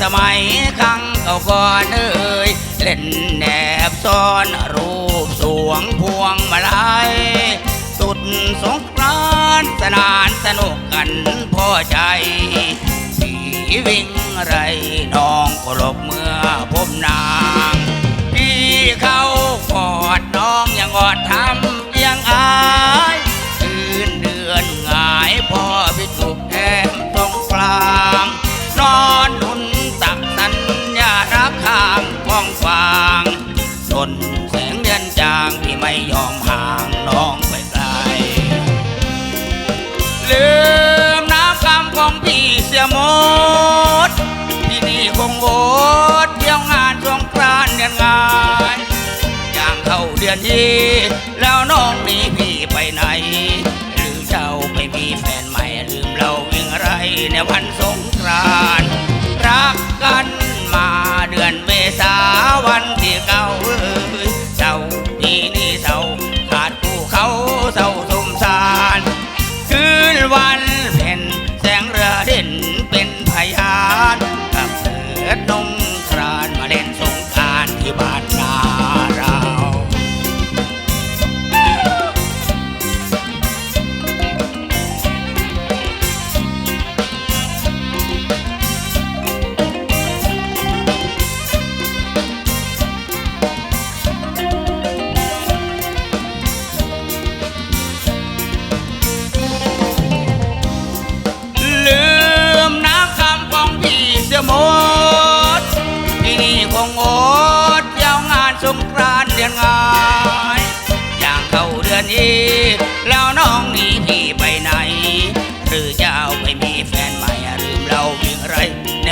สมัยครั้งเก่าก่อนเอ่ยเล่นแนบซ้อนรูปสวงพวงมาลัยสุดสงกรานสนานสนุกกันพอใจสีวิ่งไรน้องก็หลบเมื่อพบนางพี่เขากอดน้องยังอดทำ โอดเที่ยวงานสงกรานต์เดือนงานอย่างเข้าเดือนยี่แล้วน้องหนีพี่ไปไหน หรือเจ้าไปมีแฟนใหม่ลืมเราวิ่งไรในวันสงกรานต์รักกันมาเดือนเมษาวันที่เก้าเออ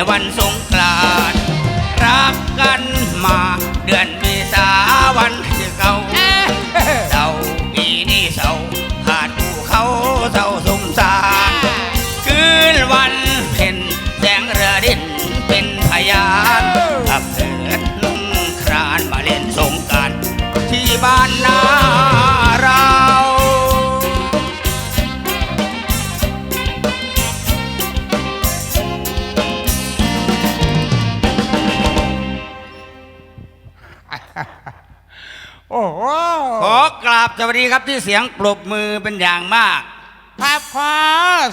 วันสงกรานต์รักกันมาเดือน ขอกราบสวัสดีครับที่เสียงปรบมือเป็นอย่างมาก ครับขอ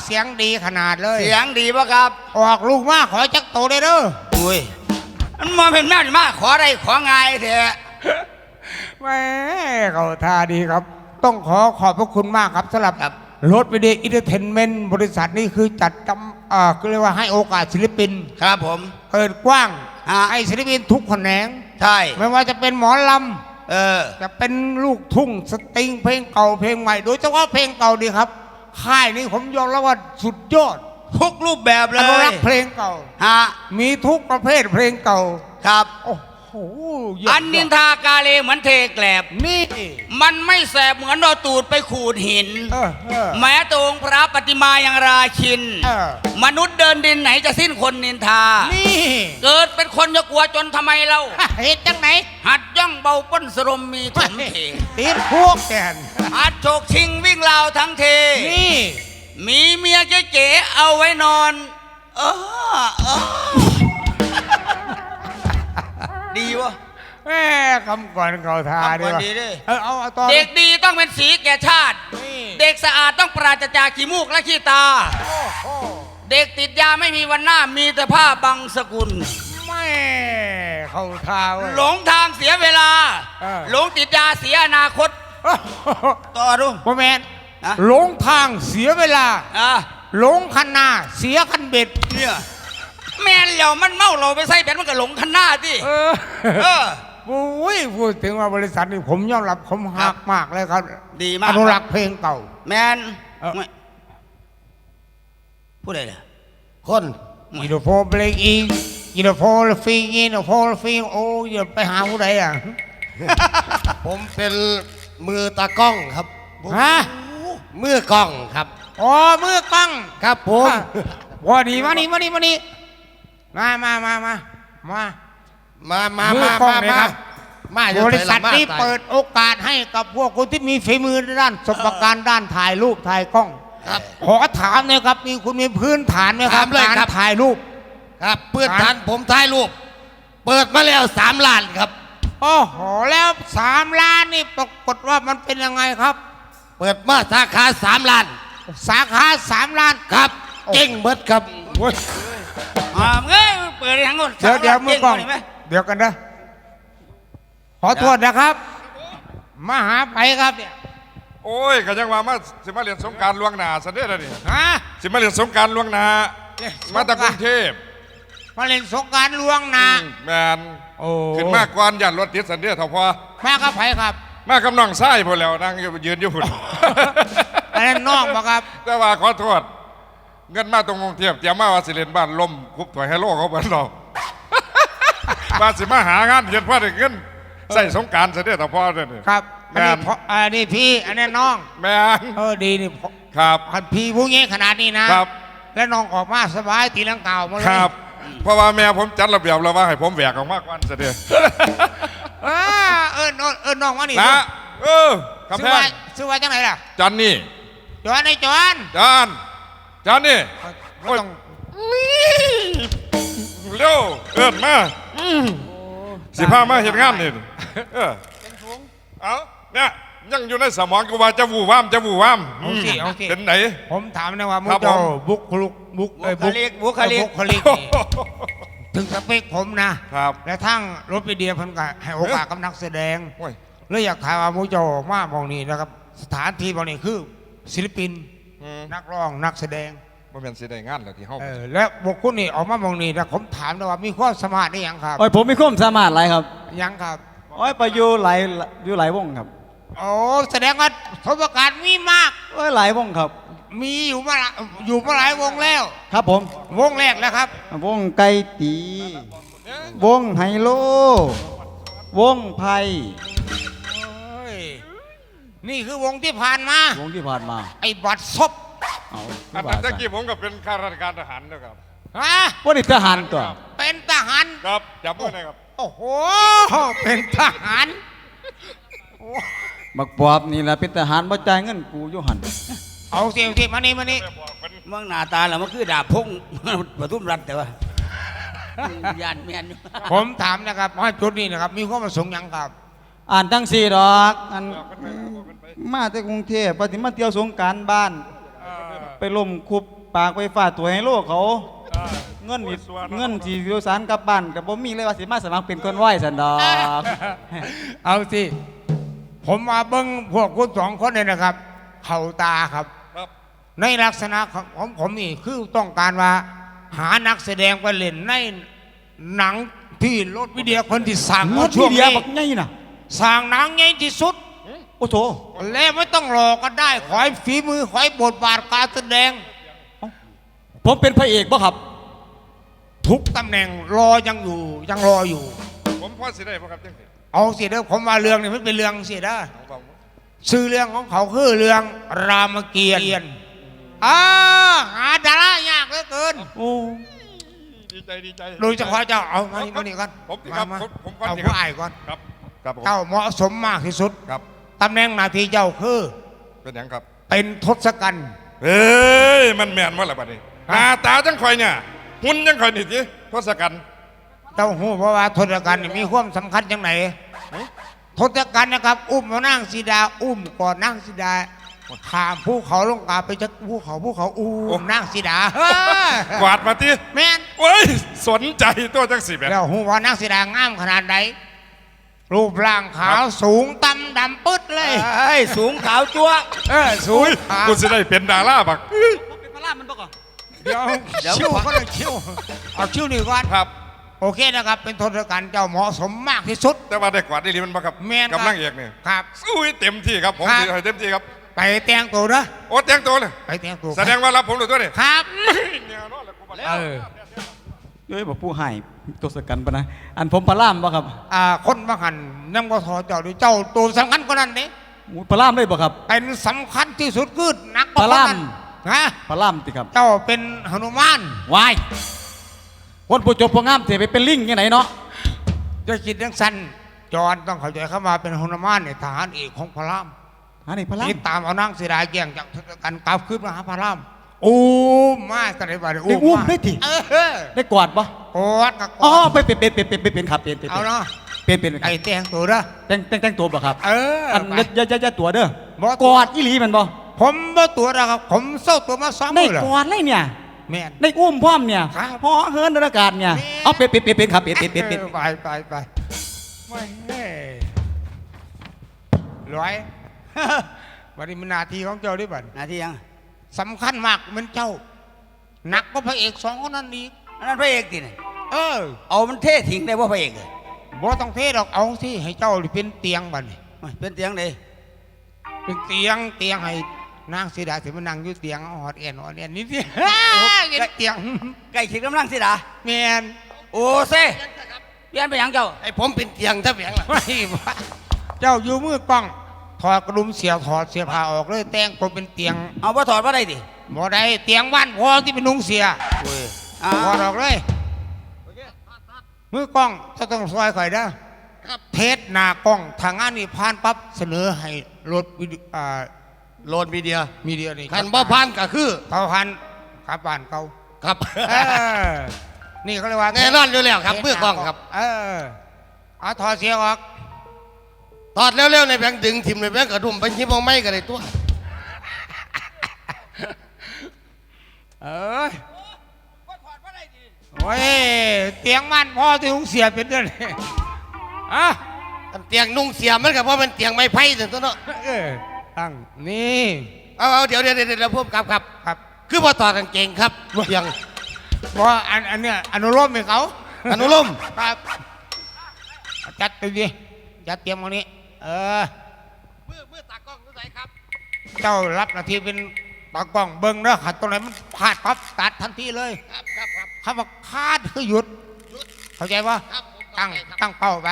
เสียงดีขนาดเลย เสียงดีปะครับ ออกลูกมากขอจักโตเลยเด้ออุ้ยมันมาเป็นน่าจะมากขออะไรของ่ายเถอะแหม่เขาท่าดีครับ ต้องขอขอบพระคุณมากครับสำหรับครับรถวิดีอินเตอร์เทนเมนต์บริษัทนี้คือจัดจำอ่าก็เรียกว่าให้โอกาสศิลปิน ครับผมเปิดกว้างฮะให้ศิลปินทุกแขนงใช่ไม่ว่าจะเป็นหมอล เออำจะเป็นลูกทุ่งสตริงเพลงเก่าเพลงใหม่ โดยเฉพาะเพลงเก่าดีครับ ค่ายนี้ผมยอมรับว่าสุดยอดทุกรูปแบบเลอนุรัยกษ์เพลงเก่า ฮะมีทุกประเภทเพลงเก่า ครับ โอ้โห เยี่ยมอันนินทากาเลเหมือนเทแกลบ นี่ มันไม่แสบเหมือนเราตูดไปขูดหิน เออเออแม้แตองค์พระปฏิมายังราชิน เออ มนุษย์เดินดินไหนจะสิ้นคนนินทา นี่เกิดเป็นคนจะกลัวจนทำไมเราเหตุจังไหนหัดย่องเบาป้นสรมมีถมเทตีนพวกแกนหัดโฉกชิงวิ่งราวทั้งเท นี่มีเมียเก๋ๆเอาไว้นอน เออเออ ดีวะแม่คำก่อนเขาทาคำก่อนว่ะดีดิเออเอาเอาต่อเด็กดีต้องเป็นสีแก่ชาติ นี่เด็กสะอาดต้องปราศจากขี้มูกและขี้ตา โอ้โหเด็กติดยาไม่มีวันหน้ามีแต่ผ้าบังสกุล แม่เขาทาเว้ย หลงทางเสียเวลา เออ หลงติดยาเสียอนาคต โอ้โหต่อดูพ่อแมนฮะหลงทางเสียเวลา อะหลงคันนาเสียคันเบ็ดเนี่ย แม่นเหล่ามันเมาเราไปใส่แบนมันก็หลงคันหน้าที่ เออเออโอ้ยพูดถึงว่าบริษัทนี้ผมยอมรับผมครัหับกมากเลยครับดีมาก อนุรักษ์เพลงเก่า แมนเอ้าไม่พูดอะไรเนี่ย คนอีโดโฟเบลกอีอีโดโฟลฟิงอีโดโฟลฟิงโอ้ยอย่าไปหาผู้ใดอะ ผมเป็นมือตากล้องครับฮะ มือกล้องครับ อ๋อมือกล้องครับผมพอดีมานี่มานี่มานี่ มามามามามามามามืมาอกล้องมาเลยมาครับ มาบริษัทนี้มาเปิดโอกาสให้กับพวกคนที่มีฝีมือด้านสมการด้านถ่ายรูปถ่ายกล้อง ครับ ขอถามหน่อยครับมีคุณมีพื้นฐานไหมครับถามเลยการครับ ถ่ายรูป ครับเพื่อนทันผมถ่ายรูป เปิดมาแล้วสามล้านครับ โอ้โหแล้วสามล้านนี่ปรากฏว่ามันเป็นยังไงครับ เปิดมาสาขาสามล้าน สาขาสามล้านครับเจ๊งเบิดครับอ่าเอ้ยเปิดทั้งหมดเดี๋ยวเดี๋ยวมือกล้องเจ๊งหมดเลยไหมเดี๋ยวกันนะขอโทษนะครับ มาหาไปครับเนี่ยโอ้ยก็ยังว่ามาสิมาเรียนสงกรารล่วงหน้าซะเด้อล่ะนี่ฮะสิมาเรียนสงกรารล่วงหน้าเอ๊ะมาจากกรุงเทพมาเล่นสงกรารลวงหนาอืมแมนโอ้ขึ้นมากกว่ายันรถติดสันเดียเท่าพอมากับไผครับมากับน้องไส้พอแล้วนั่งอยู่ยืนอยู่พุ่น อันนั้นน้องปะครับ แต่ว่าขอโทษ เงินมาตรงกรุงเทพเตรียมมาว่าสิเล่นบ้านล่มคุบถอยให้โลกเขาเบิ่นเราว่าสิมาหางานเฮ็ดพอได้เงินใส่สงกรารซะเด้อเท่าพอเด้อนี่ครับอันนี้งานพ่ออันนี้พี่อันนี้น้องแม่นเออดีนี่พ่อครับคันพี่ผู้งี้ขนาดนี้นะครับ แล้วน้องออกมาสบายตีลังเก่ามาเลยครับ เพราะว่าแม่ผมจัดระเบียบแล้วว่าให้ผมแหวกออกมากกว่าซะเด้อเออเออน้องเออน้องว่านี่นะเออคำซื้แพอว่างซื้อว่าจังไหนล่ะจันนี่จวนไอ้จวนจาน จานนี่ไม่ต้องเร็วเอินมาสิพามาเห็นงานนี่เออเอาเนี่ยยังอยู่ในสมองกูว่าจะวูว่ามจะวูว่ามเอาสิเอาสิเป็นไหน ผมถามนะว่ามุครักบเจ้าผมบุคลุกบุคเอ้ยบุคลิกบุคลิกบุคลิกนี่ถึงสเปคผมนะครับและทั้งรถไปเดียเพันก็ให้โอกาสกับนักแสดงโอ้ยเลยอยากถามว่ามุกเจ้าออกมาบองนี้นะครับ สถานที่บองนี้คือศิลปิน อืมนักร้องนักแสดง บ่แม่นสิได้งานแล้วที่เฮาเออและบุคคลนี่ออกมาบองนี้นะผมถามนะว่ามีความสามารถได้ยังครับโอ้ยผมมีความสามารถหลายครับยังครับ โอ้ยไปอยู่หลายอยู่หลายวงครับโอ้แสดงว่าทศการมีมาก โอ้ยหลายวงครับ มีอยู่มาละอยู่มาหลายวงแล้ว ครับผม วงแรกแล้วครับ วงไก่ตี วงไฮโล วงไพ่โอ้ย นี่คือวงที่ผ่านมา วงที่ผ่านมา ไอ้บัตรซบเอาอันนั้นตะกี้ผมก็เป็นข้าราชการทหารนะครับฮะว่านี่ทหารตัวเป็นทหารครับจับมือหนะครับโอ้โหเป็นทหารบักปอบนี่แหละเป็นทหารบ่จ่ายเงินกูอยู่หันเอาสิเอาสิมานี่มานี่เมืองหน้าตาแล้วมันคือดาบพงปทุมรัฐแต่ว่ายานแมนอยู่ผมถามนะครับว่าจุดนี้นะครับ มีความประสงค์หยังครับ อ่านทั้งสี่ดอกอันมาจากกรุงเทพปฏิมาเที่ยวสงกรารบ้าน ไปล่มคุบปากไปฟาดตัวให้โลกเขา เงินนี่เงินที่โดยสารกลับบ้านกับบ่มีเลยว่าสิมาสมัครเป็นคนไหวสันดอกเอาสิ ผมมาเบิ้งพวกคุณสองคนเนี่ยนะครับ เข่าตาครับครับในลักษณะของของผมนี่คือต้องการว่า หานักแสดงไปเล่นในหนังที่รถวิดีโอคนที่สั่งรมาถช่วงมีเดียนี้ บักใหญ่น่ะสั่งหนังใหญ่ที่สุด โอ้โถแล้วไม่ต้องรอก็ได้ ขอให้ฝีมือ ขอให้บทบาทการแสดง ผมเป็นพระเอกบ่ครับ ทุกตำแหน่งรอยังอยู่ ยังรออยู่ ผมพอสิได้บ่ครับจังซี่เอาสิเด้อผมว่าเรื่องนี้มันเป็นเรื่องสิเด้อเอาเบาชื่อเรื่องของเขาคือเรื่องรามเกียรติ์อ่าหาดารายากเหลือเกิน โอ้ดีใจดีใจโดยเฉพาะเจ้าเอามานี่มานี่ก่อนผมสิครับมาผมผมก่อนเอาสิครับผู้อายก่อน ครับ ครับผม เจ้าเหมาะสมมากที่สุดครับ ตำแหน่งหนาทีเจ้าคือ เป็นหยังครับ เป็นทศกัณฐ์ เอ้ย มันแม่นว่าละบัดนี้หน้าตาจังข่อยเนี่ยหุ่นจังข่อยนี่สิทศกัณฐ์ เจ้าหูเพราะว่าทศกัณฐ์นี่มีความสำคัญจังไหนทศกัณฐ์นะครับ อุ้มเอานางสีดา อุ้มก่อนนางสีดาข้ามภูเขาลงกาไปจากภูเขาภูเขาอุ้มนางสีดาเฮ้ยกวาดมาติแม่นโอ้ย สนใจตัวจังสิแม่แล้วหูว่านางสีดางามขนาดไหน รูปร่างขาวสูงต่ำดำปึ๊ดเลยเฮ้ยสูงขาวจั๊วเออสูอุ้งยขาวกูสิได้เป็นดาราบักเป็นพระรามมันบ่ก่อนเดี๋ยวเดี๋ยว ชิวก็เลยชิวเอาชิวนี่ก่อนครับ โอเคนะครับ เป็นทศกัณฐ์เจ้าเหมาะสมมากที่สุด แต่ว่าได้กวาดได้ลีมันบ่ครับแม่นครับกำลังเอกนี่ครับอุ้ยเต็มที่ครับผมครับสิให้เต็มที่ครับ ไปแต่งตัวนะโอ้แต่งตัวเลยไปแต่งตัวแสดงว่ารับผมหรือตัวนี่ครับแน่นอนเลยกูบอกเออเอ้ยบอกผู้ให้ ตัวสกันปะนะอันผมพระรามบ่ครับอ่าคนมาหันยังก็ทอเจ้าด้วยเจ้าตัวสำคัญกว่านั้นนี่อู้พระรามเลยบ่ครับ เป็นสำคัญที่สุดคือนักพระราม ฮะพระรามติครับเจ้าเป็นหนุมานวายคนผู้จบผู้งามเทไปเป็นลิงยังไงเนาะจะคิดยังสั้นจอนต้องเข้าใจเข้ามาเป็นหนุมานในทหารเอกของพระรามอันนี้พระรามติดตามเอานางสีดาแก่งจากทศกัณฐ์กลับขึ้นมาหาพระรามโอ้อุ้มมาสไลบัดได้อุ้มได้ติ เออได้กอดปะกอดกับกอ๋ออดไปเป็นเป็นเป็นเป็นเป็นเป็นครับเป็นเป็นเอาเนาะเป็นเป็นครัไอ้บแต่งตัวเด้อแต่งแต่งแต่งตัวบ่ครับเอออันไป อย่าอย่าอย่าตัวเด้อบ่ กอดอีหลีแมันบ่ผมบ่ตัวนะครับ ผมเศร้าตัวมาซ้อมได้มือเหรอกอดเลยเนี่ย แม่น ได้อุ้มพร้อมเนี่ยครับพอเฮิร์นอากาศเนี่ยแม่ เอาเป็นเป็นเป็นเป็นครับเป็นเป็นเป็นเป็นออไปไปไปไม่แน่ร้อย วันนี้มันหนาทีของเจ้าด้วยบัดหนาที่ยัง สำคัญมากเหมือนเจ้าหนักก็พระเอกสองคนนั้นอีกอันนั้นพระเอกติเนี่ยเออเอามันเท่ทิ้งได้ว่าพระเอกเลยบ่ต้องเทดอกเอาสิให้เจ้าเป็นเตียงบัดนี้โอ้ยเป็นเตียงเลยเป็นเตียงเตียงให้นางสีดาสิมานั่งอยู่เตียงเอาหอดเอ็นหอดเอ็นนี่สิเป็นเตียงใกล้ชิดกำลังสิดาแมนโอ้เซ่เปลี่ยนไปหยังเจ้าไอ้ผมเป็นเตียงถ้าเพียงล่ะไม่ว่าเจ้าอยู่มือกล้อง ถอดกระดุมเสียถอดเสียผ้าออกเลยแต่งตัวเป็นเตียงเอาว่าถอดว่าได้ดิบ่ได้เตียงบ้านพอที่เป็นนุงเสียอ่าถอดออกเลยมือกล้องจะต้องซอยข่อยนะเทสหน้ากล้องทางงานนี่ผ่านปั๊บเสนอให้รถวิดีอ่าโหลดมีเดียมีเดียนี่คันบ่พันก็คือเท่าพันครับบ้านเก่าครับเออนี่เขาเรียกว่าแน่นอนอยู่แล้วครับมือกล้องครับ เออเอาถอดเสียออก ถอดเร็วๆในแบงค์ดึงทิมในแบงค์กระดุมไปชิมเอาไม้กันเลยตัว เอ้ยโอ้ยเตียงบ้านพ่อที่หุงเสียเป็นเดือนเลยอะอันเตียงนุ่งเสียมันก็เพราะมันเตียงไม้ไผ่ถึงตัวเนาะเออตั้งนี่เอาเอาเดี๋ยวเดี๋ยวเดี๋ยวเดี๋ยวพบครับครับครับ คือพอต่อดกางเกงครับเตียงเพราะอันอันเนี้ยอนุโลมให้เขาอนุโลมครับจัดตัวดิจัดเตรียมตรงนี้ เออมือมือตากล้องรู้ไหครับ เจ้ารับหน้าที่เป็นตากล้องเบิ้งเด้อขัดตรงไหนมันพลาดปั๊บตัดทันทีเลยครับครับครับคำว่าคาดคือหยุดเข้าใจปะครับผมเข้าตั้งใจครับ ตั้งเป้าไป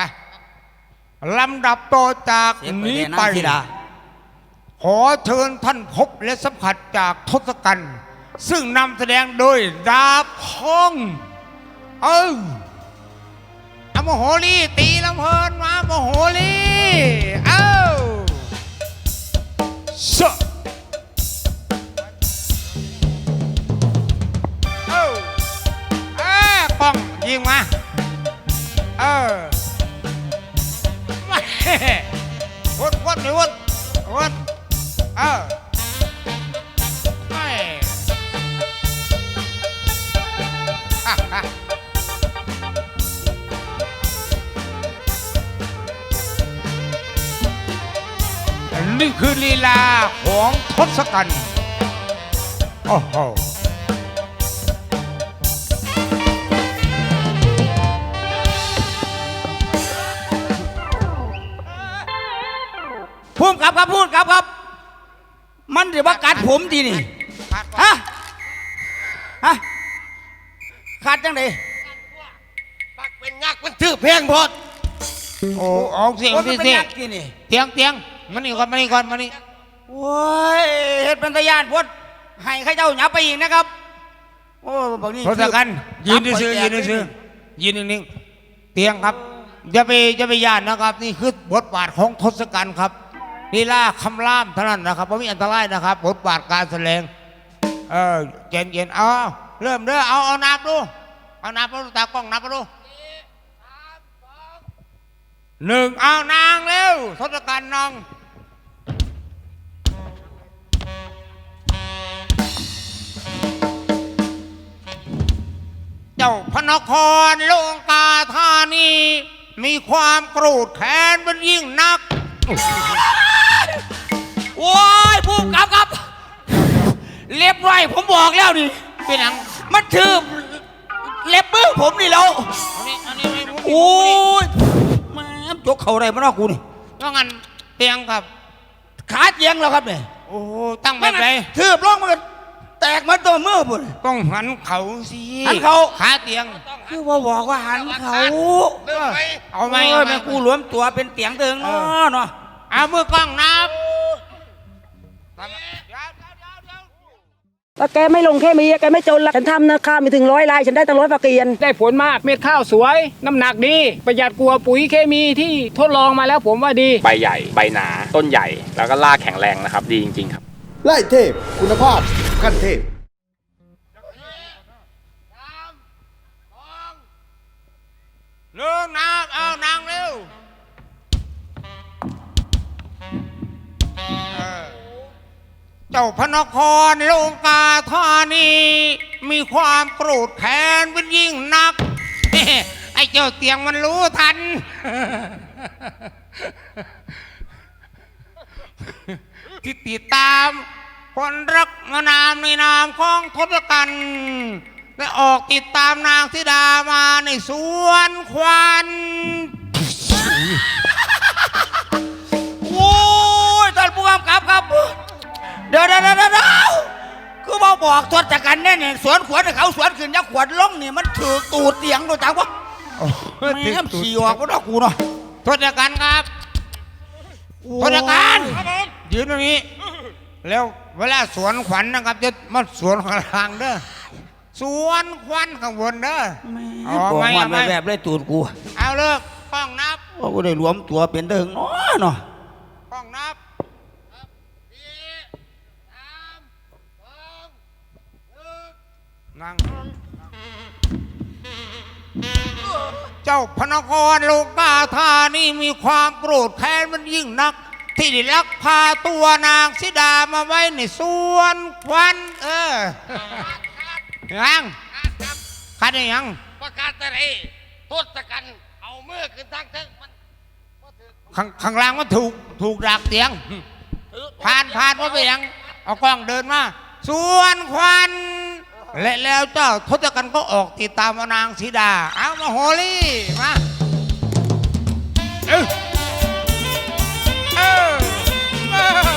ลำดับต่อจากเสียไปนี้เนี่ยไปนางสิดา ขอเชิญท่านพบและสัมผัสจากทศกัณฐ์ซึ่งนำแสดงโดยดาบพอง เออ เอาโมโหลีตีลำเพลินมาโมโหลีเอ้าเชอะเอ้าเอ้ากล้องยิงมาเออไม่วนวนเลยวนวนเออ นี่คือลีลาของทศกัณฐ์โอ้โหพูดครับครับพูดครับครับ มันเดี๋ยวว่ากัดผมทีนี่ขาดก่อนฮะฮะขาดจังไดปักเป็นงักมันถือเพลงพอดโอ้ออกเสียงโอ้ยมันสิเป็นสิยักษ์ที่นี่เตียงเตียง มานี่ก่อนมานี่ก่อนมานี่โอ้ยเฮ็ดเป็นตะยานพดให้ข้าเจ้าหยับไปอีกนะครับ โอ้บอกนี่ทศกัณฐ์ยืนซื่อๆยืนซื่อๆยืนนิ่งๆเตียงครับอย่าไปอย่าไปย่านนะครับ นี่คือบทบาทของทศกัณฐ์ครับลีลาคำล่ามเท่านั้นนะครับไม่มีอันตรายนะครับบทบาทการแสดงเออเย็นเย็นๆเอาเริ่มเด้อเอาเอานับดูเอานับดูตากล้องนับดูหนึ่งเอานางเร็วทศกัณฐ์นอง จ้าพระนครโลงกาธานี มีความโกรธแค้นเป็นยิ่งนัก โอ้ยพูดครับครับ เล็บไรผมบอกแล้วนี่เป็นหยังมันถือเล็บมือผมนี่แล้วอันนี้อันนี้ไม่รู้โอ้ยแม่งจกเข่าได้มาเนอกกูนี่ว่างั้นเตียงครับ ขาเจียงแล้วครับเนี่ยโอ้ตั้งแบบไหน ถือบลงมันก็ แตกเหมาตัวมือปุ่นต้องหันเขาสิหันเขาขาเตียงคือว่าบอกว่าหันเขาเริ่มไปเอาไหมโอ้เอายไหมแม่งกูรวมตัวเป็นเตียงเติงเนาะเนาะเอามือกล้องนับว่าแกไม่ลงแค่มีแกไม่จนละฉันทำนะข้าวมีถึงร้อยลายฉันได้ตั้งร้อยฝากเกียนได้ผลมากเม็ดข้าวสวย น้ำหนักดี ประหยัดกลัวาปุ๋ยเคมีที่ทดลองมาแล้วผมว่าดี ใบใหญ่ ใบหนา ต้นใหญ่ แล้วก็รากแข็งแรงนะครับ ดีจริง ๆ ครับ ไล่เทพ คุณภาพขั้นเทพหนึ่งนะเอานางเร็วเจ้าพระนครลงกาธานีมีความโกรธแค้นเป็นยิ่งนัก ไอ้เจ้าเตียงมันรู้ทัน ที่ติดตามคนรักมานามในนามของทศกัณฐ์และออกติดตามนางธิดามาในสวนควันโอ้ยท่านผู้กำกับครับ เดี๋ยวเดี๋ยวเดี๋ยวเดี๋ยวคือมาบอกทศกัณฐ์เนี่ยเนี่ยสวนขวดให้เขาสวนขึ้นยักขวดลงนี่มันถือตูดเตียงดูจังวะแม่งขี่ออกก็ดอกกูเนาะทศกัณฐ์ครับ ทศกัณฐ์ยืนตรงนี้ แล้วเวลาสวนขวัญนะครับจะมาสวนข้างล่างเด้อสวนควันข้างบนเด้ออ๋อบอกไม่มันไม่แบบเลยตูดกูเอาเลิกกล้องนับว่ากูได้รวมตัวเป็นเด้งเนาะเนาะกล้องนับนั่ง เจ้าพระนครโลกาธานี่มีความโกรธแค้นมันยิ่งนัก ที่ได้ลักพาตัวนางสิดามาไว้ในสวนควัน เออยังคัดได้ยังประกาศอะไรทศกัณฐ์เอามือขึ้นทางเทิงมันข้างข้างล่างมันถูกถูกดักเตียง ผ่านผ่านว่าไปยัง เอากล้องเดินมาสวนควัน และแล้วเจ้าทศกัณฐ์ก็ออกติดตามนางสีดา เอามาโหลี่มาเอ้ยเอ้ยเอ้ย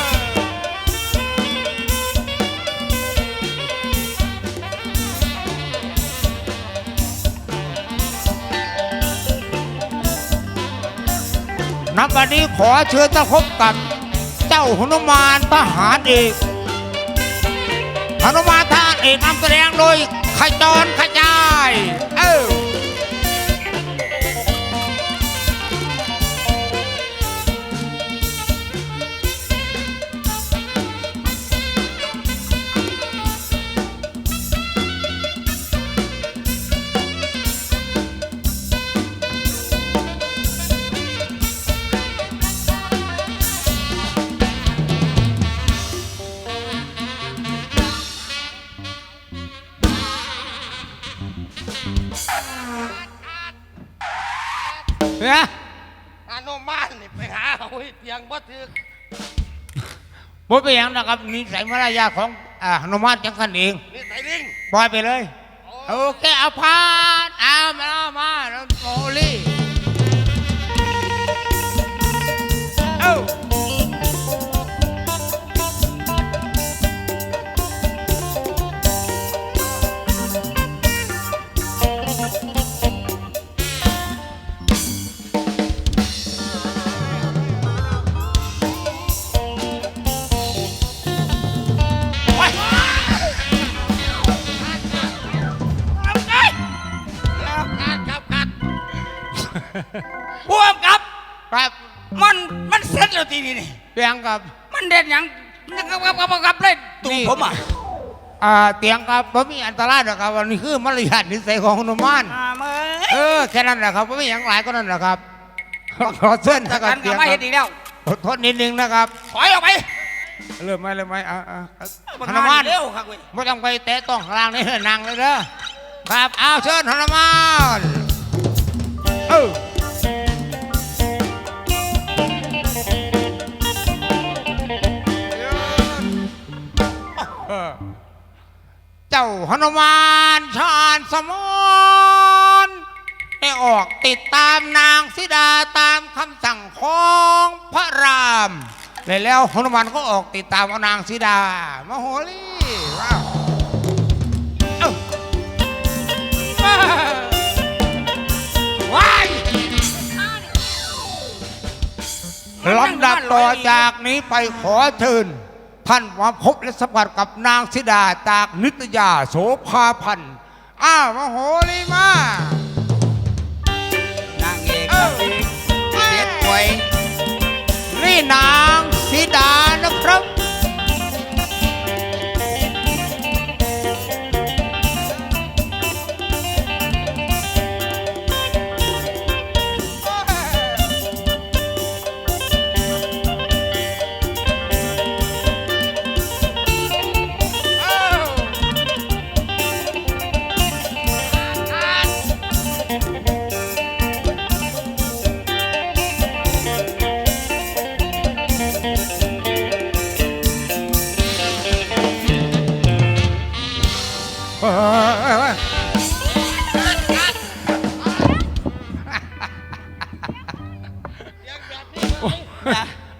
นับวันนี้ขอเชิญท่านพบกับเจ้าหนุมานทหารเอกหนุมานทหาร เอกนำแสดงโดยขจรขจาย เออ บ่เป็นอย่างนะครับนิสัยมารยาทของอ่าหนุมานจังกันเองนี่ใส่ลิงปล่อยไปเลยโอเคเอาพานเอามาเอามาแล้วโมลี่เอ้า กำกับ ครับมันมันเสร็จแล้วทีนี้นี่เตียงกับ มันเด่นอย่างกับกับกับกับเลยตูดผมอะอ่าเตียงครับผมมีอันตรายหรอกครับวันนี้คือมารยาทนิสัยของหนุมาน อ่าเมื่เออแค่นั้นแหละครับไม่มีอย่างหลายก็นั่นแหละครับขอเส้นทนะศครักับณฐ์เตีก็ยงไม่คเห็รับนอีกแล้ว อดทนนิดนึงนะครับ ถอยออกไปเริ่มไหมเริ่มไหมอ่าอ่าอ่ามันหนุมานเร็วครับเว้ยไม่ต้องไปแตะต้องข้างล่างนี่นั่งเลยเด้อครับเอาเชิญหนุมานเออเอ จ้าหนุมานชาญสมรได้ออกติดตามนางสิดาตามคำสั่งของพระรามและแล้วหนุมานก็ออกติดตามนางสิดามโหรีว้าวว้าว้ายลำดับต่อจากนี้ไปขอเชิญ ท่านมาพบและสัมผัสกับนางสิดาจากนิตยาโสภาพันธ์อ้าวมโหรีมานางเอกนางเอกเด็ดป่วยนี่นางสีดานะครับ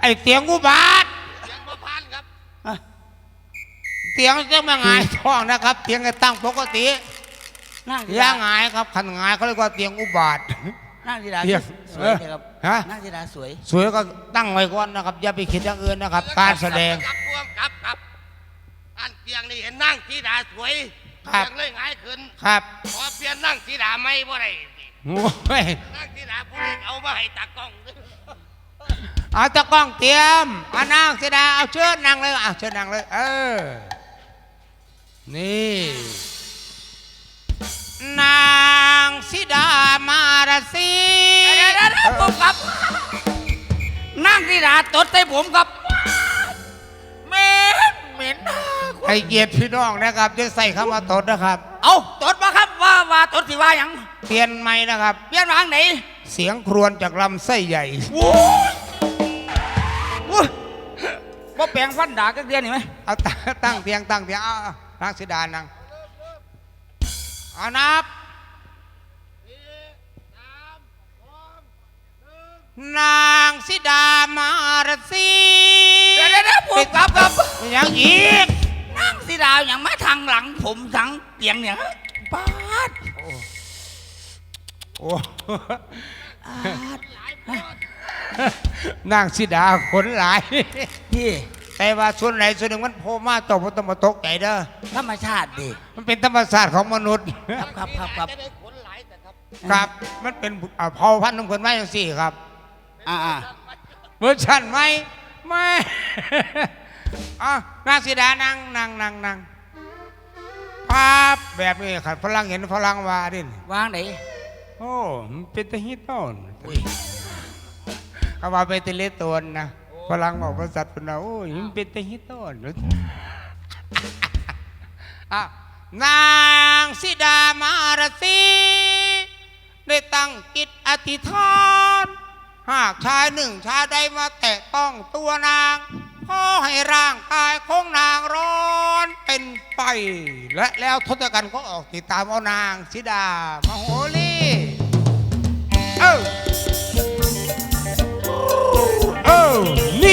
อ้เตียงอุบาทเสียงบ่ผ่านครับเตียงจะมาหงายท้องนะครับเตียงก็ตั้งปกตินั่งธิอย่าดาหงายครับขันหงายเขาเรียกว่าเตียงอุบาท นั่งธิดาเตียงสวยเลยครับฮะ นั่งธิดาสวยสวยก็ตั้งไว้ก่อนนะครับ อย่าไปคิดอย่างอื่นนะครับ การแสดง ครับพวงครับครับอันเตียงนี่เห็นนั่งสีดาสวยครับ เตียงเลยหงายขึ้นครับขอเปลี่ยนนั่งสีดาไม่บ่ได้สิโอ้ยนั่งสีดาผู้นี้เอามาให้ตากล้อง เอาตะกล้องเตรียมเอานางเสยดาเอาเชิญนั่งเลยเอาเชิญนั่งเลย เออ นี่ นางสิดามารสีเดี๋ยวเดี๋ยวเดี๋ยวผมครับ นั่งธิดาตดใส่ผมครับเหม็นเหม็นมากให้เกียรติพี่น้องนะครับจะใส่คำว่าตดนะครับ เอาตดมาครับว่าว่าตดสิว่าหยังเปลี่ยนใหม่นะครับ เปลี่ยนวางไหน เสียงครวญจากลำไส้ใหญ่โว้ ว่าแปลงฟันดากักเดือนนี่ไหมเอาตั้งตั้งเตียงตั้งเตียงเอาเอานางสิดานั่งเอานับนางสิดามารสีเดี๋ยวเดี๋ยวเดี๋ยวผมครับครับยังอีกนั่งสิดาวอย่างมาทางหลังผมทางเตียงเนี่ยปาดโอ้ นางสิดาขนหลาย พี่แต่ว่าส่วนไหนส่วนหนึ่งมันโผล่มาตกมันต้องมาตกใจเด้อธรรมชาติดิมันเป็นธรรมศาสตร์ของมนุษย์ ครับครับครับครับจะได้ขนหลายแต่ครับครับ มันเป็นอ่าเผ่าพันธุ์ของคนไม่อย่างสี่ครับอ่าอ่าเวอร์ชันไหมไม่อะนางสีดานั่งนั่งนั่งนั่งภาพแบบนี้ครับฝรั่งเห็นฝรั่งว่าดินวางไหนโอ้มันเป็นตะฮิตโต้นอุ้ย เขาว่าเป็นตะเลตนนะฝรั่งบอกภาษาเป็นนะโอ้ยมันเป็นตะฮิตโต้นอะนางสีดามารสีได้ตั้งกิจอธิษฐาน หากชายหนึ่งชายใดมาแตะต้องตัวนางขอให้ร่างกายของนางร้อนเป็นไฟและแล้วทศกัณฐ์ก็ออกติดตามเอานางสิดามโหรี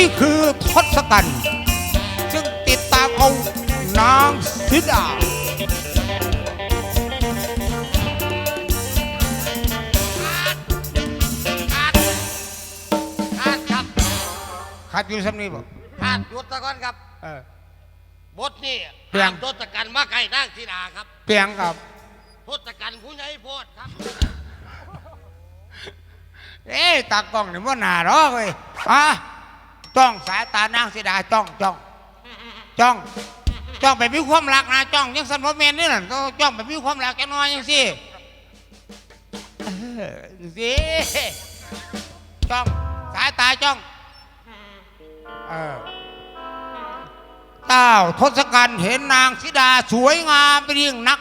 นี่คือทศกัณฐ์ซึ่งติดตามเอานางสิดาขาดครับขัดอยู่สำนีบ่ขาดหยุดตะก่อนครับเออบทนี่เปลี่ยนห้ามทศกัณฐ์มาใกล้นางสีดาครับ เปียงกับทศกัณฐ์ผู้ใหญ่โพดครับ เอ๊ะตากล้องนี่ว่าหนาหรอกเว้ยอะ จ้องสายตานางสีดาจ้องจ้องจ้องจ้องไปมีความรักนะจ้องยังสันพเมนนี่น่ะจ้องไปมีความรักแค่น้อยยังสิสิจ้องสายตาจ้องเออเต้าทศกัณฐ์เห็นนางสีดาสวยงามไปยิ่งนัก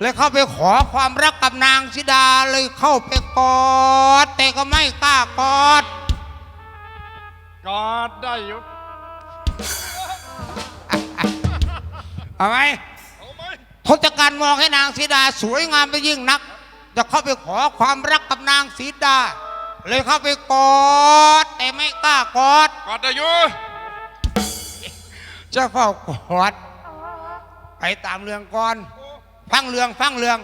เลยเข้าไปขอความรักกับนางสิดาเลยเข้าไปกอด แต่ก็ไม่กล้ากอด กอดได้อยู่เอาไหมเอาไหมทศกัณฐ์มองให้นางสีดาสวยงามไปยิ่งนัก จะเข้าไปขอความรักกับนางสีดา เลยเข้าไปกอด แต่ไม่กล้ากอดกอดได้อยู่จะเข้ากอด ไปตามเรื่องก่อน ฟังเรื่องฟังเรื่อง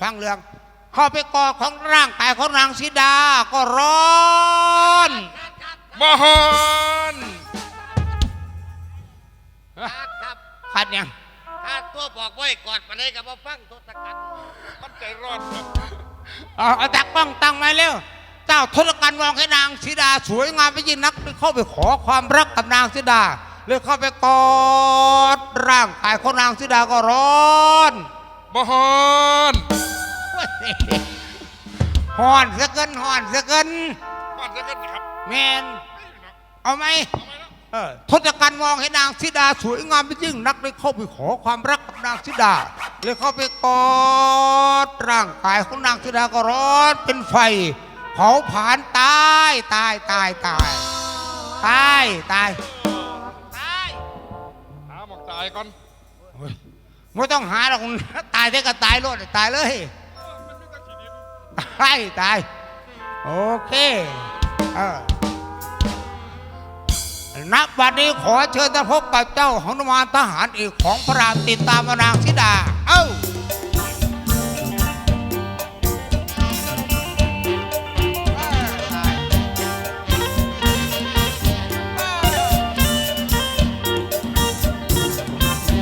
ฟังเรื่อง เข้าไปกอดของร่างกายของนางสีดาก็ร้อน มหอนขาดครับขัดยังขาดตัวบอกไว้กอดปานใดกับว่าฟังทศกัณฐ์มันใจร้อนครับเอาเอาตากล้องตั้งไว้เร็วเจ้าทศกัณฐ์มองให้นางสีดาสวยงามไปยิ่งนักเลยเข้าไปขอความรักกับนางสีดาเลยเข้าไปกอดร่างกายของนางสีดาก็ร้อนมหอนห่อนเสะเกินห่อนเสะเกินมันจะกันครับแมน เอาไหมเออทศกัณฐ์มองให้นางสีดาสวยงามไปยิ่งนักเลยเข้าไปขอความรักกับนางสีดาเลยเข้าไปกอดร่างกายของนางสีดาก็ร้อนเป็นไฟเผาผลาญตายตายตายตายตายตายตายหาหมอกตายก่อนไม่ต้องหาหรอกตายได้ก็ตายโลดตายเลยตายตายโอเคเออ ณบัดนี้ขอเชิญท่านพบกับเจ้าหนุมานทหารเอกของพระรามติดตามนางธิดา เอ้า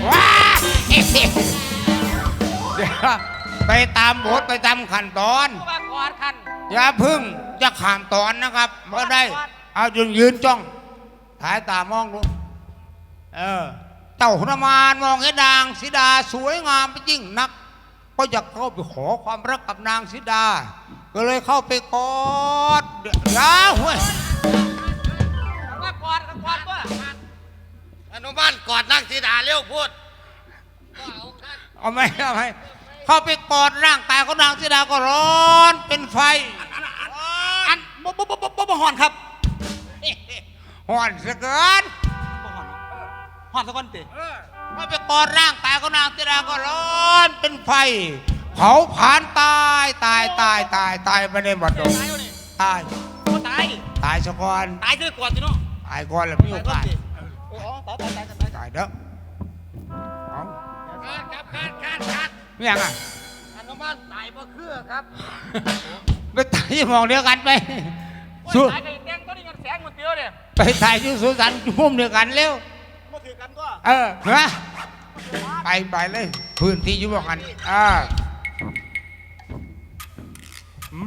ว้าเดี๋ยวไปตามบทไปตามขั้นตอนมากอดคันอย่าพึ่งจะขามตอนนะครับเมื่อได้ เอายืนยืนจ้อง ถ่ายตามองดูเออเจ้าหนมานมองเห็นนางสีดาสวยงามไปยิ่งนัก ก็อยากเข้าไปขอความรักกับนางสีดา ก็เลยเข้าไปกอดเดี๋ยวอยาเว้ยมากอดกันกอดว่าอนุบาลกอดนั่งสีดาเร็วพูดเอาไหมเอาไหมเข้าไปกอดร่างกายของนางสีดาก็ร้อนเป็นไฟ อันบ่บ่บ่บ่บ่บ่หอนครับ ห่อนเสียเกินบ่หอนหอนสักคนติเข้าไปกอดร่างกายของนางสีดาก็ร้อนเป็นไฟเผาผลาญตายตายตายตายตายไปในบัดดงตายอยู่นี่ตาย บ่ตาย ตายสะก่อนตายด้วยกอดสิเนาะตายก่อนแล้วมีโอกาสโอ้ตายตายตายตายตายเด้อเอาครับครับครับครับไม่ยังอะอนุบาลตายบ่คือครับไปตายที่หมองเดียวกันไปสู้ตายกันแดงตัวนี้กันแสงมันเดียวเนี่ย ไปตายที่สุสานมุมเดียวกันเร็วมาถือกันก็เออเห็นไหมไปไปเลย พื้นที่อยู่บอกกันอ่า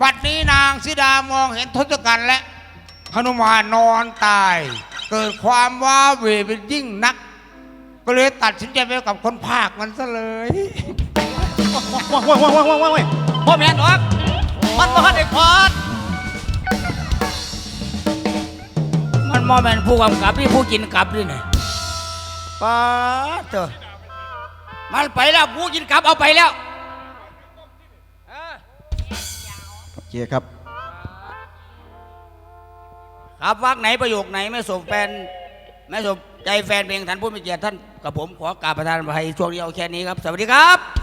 บัดนี้นางสิดามองเห็นทศกัณฐ์และหนุมานนอนตาย เกิดความว้าเหวเป็นยิ่งนัก ก็เลยตัดสินใจไปกับคนภาคมันซะเลยว้าวว้าวว้าวว้าวว้าวว้าวพ่อแม่นดอกมันบ่ทันได้พอด มันบ่แม่นผู้กำกับนี่ผู้กินกับนี่นี่ป้าดเถอะมันไปแล้วผู้กินกับเอาไปแล้วเออโอเคครับ ครับวักไหนประโยคไหนไม่สมแฟนไม่สมใจแฟนเพลงท่านผู้มีเกียรติท่านกับผมขอกราบประทานอภัยช่วงนี้เอาแค่นี้ครับ สวัสดีครับ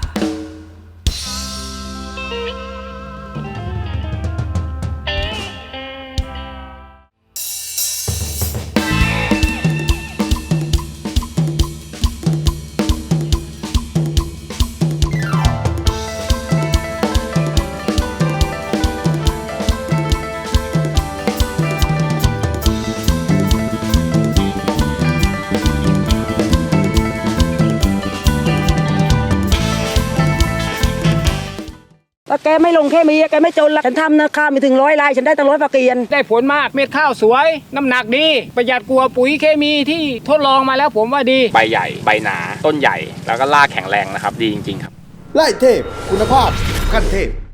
ไม่ลงแค่มีแกไม่จนละฉันทำนะข้าวมีถึงร้อยลายฉันได้ตั้งร้อยปากเกียน ได้ผลมากเม็ดข้าวสวย น้ำหนักดี ประหยัดกลัวาปุ๋ยเคมีที่ทดลองมาแล้วผมว่าดี ใบใหญ่ ใบหนา ต้นใหญ่ แล้วก็รากแข็งแรงนะครับ ดีจริง ๆ ครับ ไล่เทพ คุณภาพขั้นเทพ